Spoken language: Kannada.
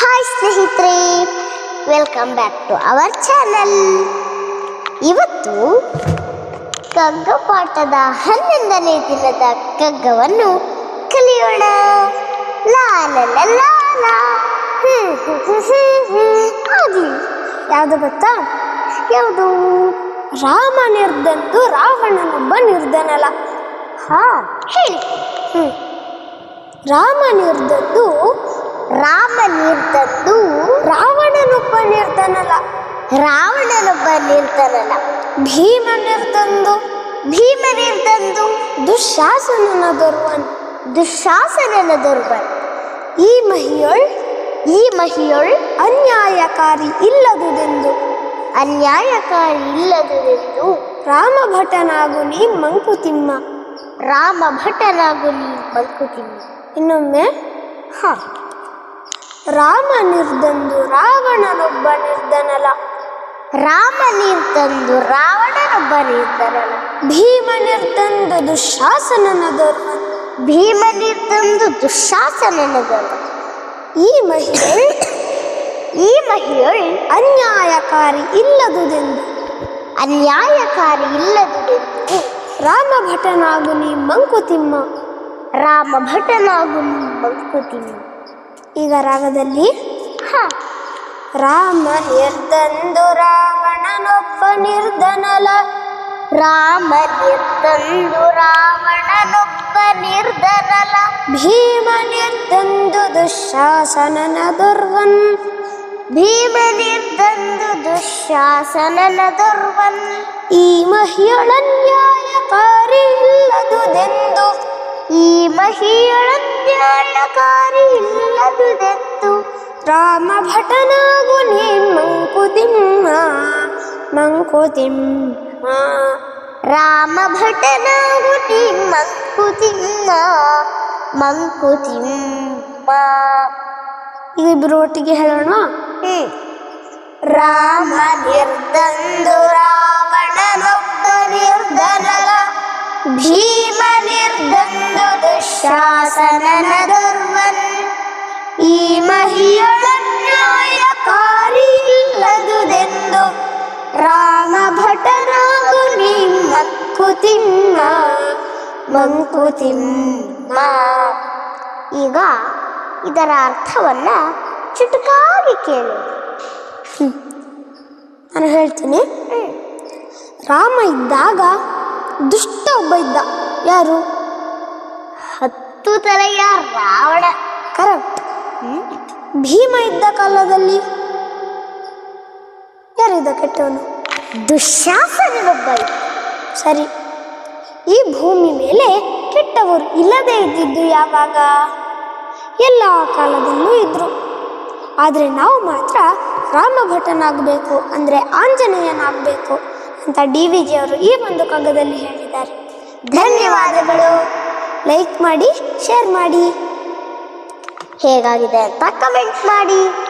ಹಾಯ್ ಸ್ನೇಹಿತರೆ welcome back to our channel ಇವತ್ತು ಕಗ್ಗ ಪಾಠದ ಹನ್ನೊಂದನೇ ದಿನದ ಕಗ್ಗವನ್ನು ಕಲಿಯೋಣ. ಯಾವುದು ಗೊತ್ತಾ? ಯಾವುದು? ರಾಮ ನಿರ್ಧನ್ದು ರಾವಣನೊಬ್ಬ ನಿರ್ಧನಲ್ಲ ಹಾ, ಹೇಳಿ. ರಾಮ ನಿರ್ದದ್ದು ರಾಮ ನೀರ್ತದ್ದು ರಾವಣನೊಬ್ಬ ನಿರ್ತನಲ್ಲ ರಾವಣನೊಬ್ಬ ನಿರ್ತನಲ್ಲ ಭೀಮ ನಿರ್ದಂದು ಭೀಮ ನಿರ್ದಂದು ದುಶಾಸನನ ದೊರ್ಬನ್ ದುಶಾಸನನ ದೊರ್ಬನ್ ಈ ಮಹಿಯೊಳ್ ಈ ಮಹಿಯೊಳ್ ಅನ್ಯಾಯಕಾರಿ ಇಲ್ಲದುದೆಂದು. ಅನ್ಯಾಯಕಾರಿ ಇಲ್ಲದುದೆಂದು. ರಾಮ ಭಟನಾಗು ನೀ ಮಂಕುತಿಮ್ಮ. ರಾಮ ಭಟನಾಗು ನೀ ಮಂಕುತಿಮ್ಮ. ಇನ್ನೊಮ್ಮೆ, ಹ. ರಾಮ ನಿರ್ದಂದು ರಾವಣನೊಬ್ಬ ನಿರ್ದನಲ ರಾಮ ನಿರ್ದಂದು ರಾವಣನೊಬ್ಬ ನಿರ್ಧನಲ. ಭೀಮ ನಿರ್ದಂದು ದುಶಾಸನನ ದೊರ್ವನ್ ಭೀಮ ನಿರ್ದಂದು ದುಶಾಸನನ ದೊರ್ವನ್ ಈ ಮಹಿಳೆ ಈ ಮಹಿಳೆ ಅನ್ಯಾಯಕಾರಿ ಇಲ್ಲದುದೆಂದು. ಅನ್ಯಾಯಕಾರಿ ಇಲ್ಲದುದೆಂದು. ರಾಮ ಭಟನಾಗು ನೀ ಮಂಕುತಿಮ್ಮ. ರಾಮ ಭಟನಾಗುನಿ ಮಂಕುತಿಮ್ಮ. ಈಗ ರಾಗದಲ್ಲಿ ಹ ರಾಮ ನಿರ್ದಂದು ರಾವಣನೊಬ್ಬ ನಿರ್ಧನಲ ರಾಮ ನಿರ್ದಂದು ರಾವಣನೊಬ್ಬ ನಿರ್ಧನಲ ಭೀಮ ನಿರ್ದಂದು ದುಶಾಸನನ ದುರ್ವನ್ ಭೀಮ ನಿರ್ದಂದು ದುಶಾಸನನ ದುರ್ವನ್ ಈ ಮಹಿಯಳನ್ಯಾಯಕಾರಿ ಇಲ್ಲದುದೆಂದು ಈ ಮಹಿಯಳನ್ಯಾಯಕಾರಿ ಇಲ್ಲದುದೆಂದು ರಾಮ ಭಟನಾಗು ನೀ ಮಂಕುತಿಮ್ಮ ಮಂಕುತಿಮ್ಮ ರಾಮ ಭಟನಾಗು ನೀ ಮಂಕುತಿಮ್ಮ ಮಂಕುತಿಮ್ಮ ಇದಿಬ್ರು ಒಟ್ಟಿಗೆ ಹೇಳೋಣ ರಾಮ ನಿರ್ದಂದು ರಾವಣನೊಬ್ಬ ನಿರ್ಧನಲ, ಭೀಮ ನಿರ್ದಂದು ದುಶಾಸನನ ಮಂಕುತಿಮ್ಮ ಈಗ ಇದರ ಅರ್ಥವನ್ನ ಚುಟುಕಾಗಿ ಕೇಳಿ. ನಾನು ಹೇಳ್ತೀನಿ. ರಾಮ ಇದ್ದಾಗ ದುಷ್ಟ ಒಬ್ಬ ಇದ್ದ. ಯಾರು? ಹತ್ತು ತಲೆಯ ರಾವಣ. ಕರೆಕ್ಟ್ ಭೀಮ ಇದ್ದ ಕಾಲದಲ್ಲಿ ಯಾರಿದ್ದ ಕೆಟ್ಟವನು? ದುಶ್ಯಾಸನೊಬ್ಬ ಸರಿ. ಈ ಭೂಮಿ ಮೇಲೆ ಕೆಟ್ಟವರು ಇಲ್ಲದೆ ಇದ್ದಿದ್ದು ಯಾವಾಗ? ಎಲ್ಲ ಕಾಲದಲ್ಲೂ ಇದ್ರು. ಆದರೆ ನಾವು ಮಾತ್ರ ರಾಮಭಟನಾಗಬೇಕು ಅಂದರೆ ಆಂಜನೇಯನಾಗಬೇಕು ಅಂತ ಡಿ ವಿ ಜಿ ಅವರು ಈ ಒಂದು ಕಗ್ಗದಲ್ಲಿ ಹೇಳಿದ್ದಾರೆ. ಧನ್ಯವಾದಗಳು. ಲೈಕ್ ಮಾಡಿ, ಶೇರ್ ಮಾಡಿ. ಹೇಗಾಗಿದೆ ಅಂತ ಕಮೆಂಟ್ ಮಾಡಿ.